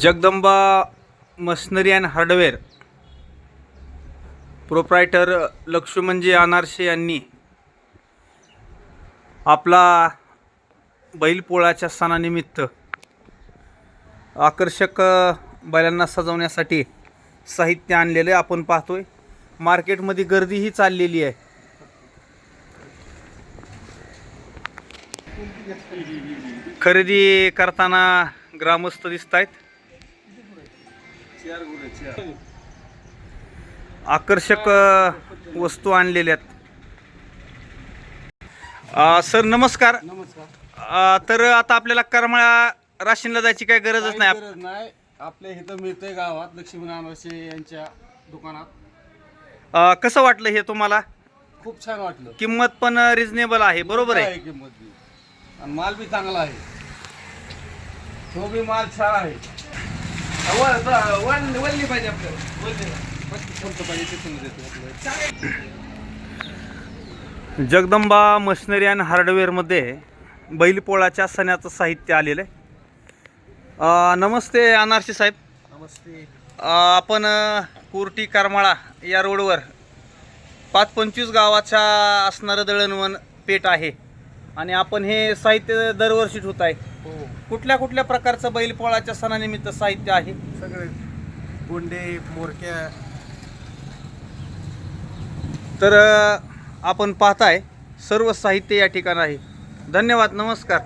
Jagdamba machinery and hardware. Proprietor Laxmanji Anarse यांनी आपला बैलपोळाच्या सणानिमित्त आकर्षक बैलांना सजवण्यासाठी साहित्य आणलेलं आहे. आपण पाहतोय मार्केटमध्ये गर्दीही चाललेली आहे. खरेदी करताना ग्रामस्थ दिसत आहेत आकर्षक वस्तू आणलेल्या आहेत. सर नमस्कार. तर आता आपल्याला करमाळा राशीनला जायची काही गरजच नाही. आप- गरज नाही. आपल्या इथं मिळतंय गावात लक्ष्मी नानावशे यांच्या दुकानात. कसं वाटलं हे तुम्हाला? खूप छान वाटलं. किंमत पण रिझनेबल आहे. बरोबर आहे किंमत बी. आणि माल बी चांगला आहे. तो बी माल छान आहे. वल्ली पाहिजे आपल्याला. कोणतं पाहिजे ते तुम्ही देतो आपल्याला. जगदंबा मशिनरी अँड हार्डवेअरमध्ये बैलपोळाच्या सणाचं साहित्य आलेलं आहे. नमस्ते अनारशी साहेब. नमस्ते. अ, आपण अ, कुर्टी करमाळा या रोडवर पाच पंचवीस गावाच्या असणारं दळणवण पेठ आहे. आणि आपण हे साहित्य दरवर्षी होत आहे हो. कुठल्या कुठल्या प्रकारचं बैलपोळाच्या सणानिमित्त साहित्य आहे? सगळे. कोंडे मोरक्या. तर अ, आपण पाहताय सर्व साहित्य या ठिकाणी आहे. धन्यवाद नमस्कार.